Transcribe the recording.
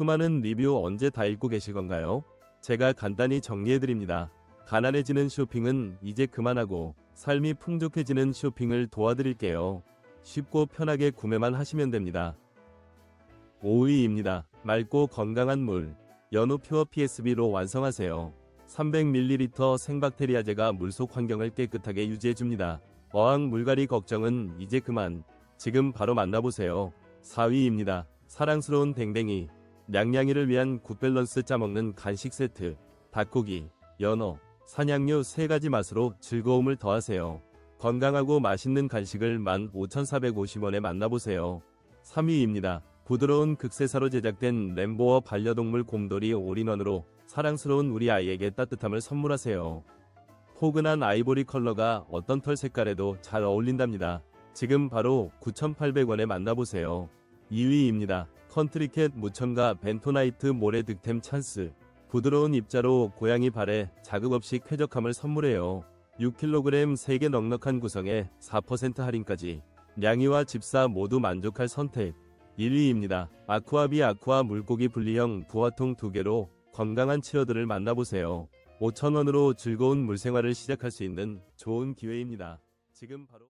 수많은 리뷰 언제 다 읽고 계실 건가요? 제가 간단히 정리해드립니다. 가난해지는 쇼핑은 이제 그만하고 삶이 풍족해지는 쇼핑을 도와드릴게요. 쉽고 편하게 구매만 하시면 됩니다. 5위입니다. 맑고 건강한 물. 연우 퓨어 PSB로 완성하세요. 300ml 생박테리아제가 물속 환경을 깨끗하게 유지해줍니다. 어항 물갈이 걱정은 이제 그만. 지금 바로 만나보세요. 4위입니다. 사랑스러운 댕댕이. 냥냥이를 위한 굿밸런스 짜먹는 간식 세트. 닭고기, 연어, 사냥류 3가지 맛으로 즐거움을 더하세요. 건강하고 맛있는 간식을 15,450원에 만나보세요. 3위입니다. 부드러운 극세사로 제작된 램보어 반려동물 곰돌이 올인원으로 사랑스러운 우리 아이에게 따뜻함을 선물하세요. 포근한 아이보리 컬러가 어떤 털 색깔에도 잘 어울린답니다. 지금 바로 9,800원에 만나보세요. 2위입니다. 컨트리캣 무첨가 벤토나이트 모래 득템 찬스. 부드러운 입자로 고양이 발에 자극 없이 쾌적함을 선물해요. 6kg 3개 넉넉한 구성에 4% 할인까지. 냥이와 집사 모두 만족할 선택. 1위입니다. 아쿠아비 아쿠아 물고기 분리형 부화통 2개로 건강한 치어들을 만나보세요. 5,000원으로 즐거운 물생활을 시작할 수 있는 좋은 기회입니다. 지금 바로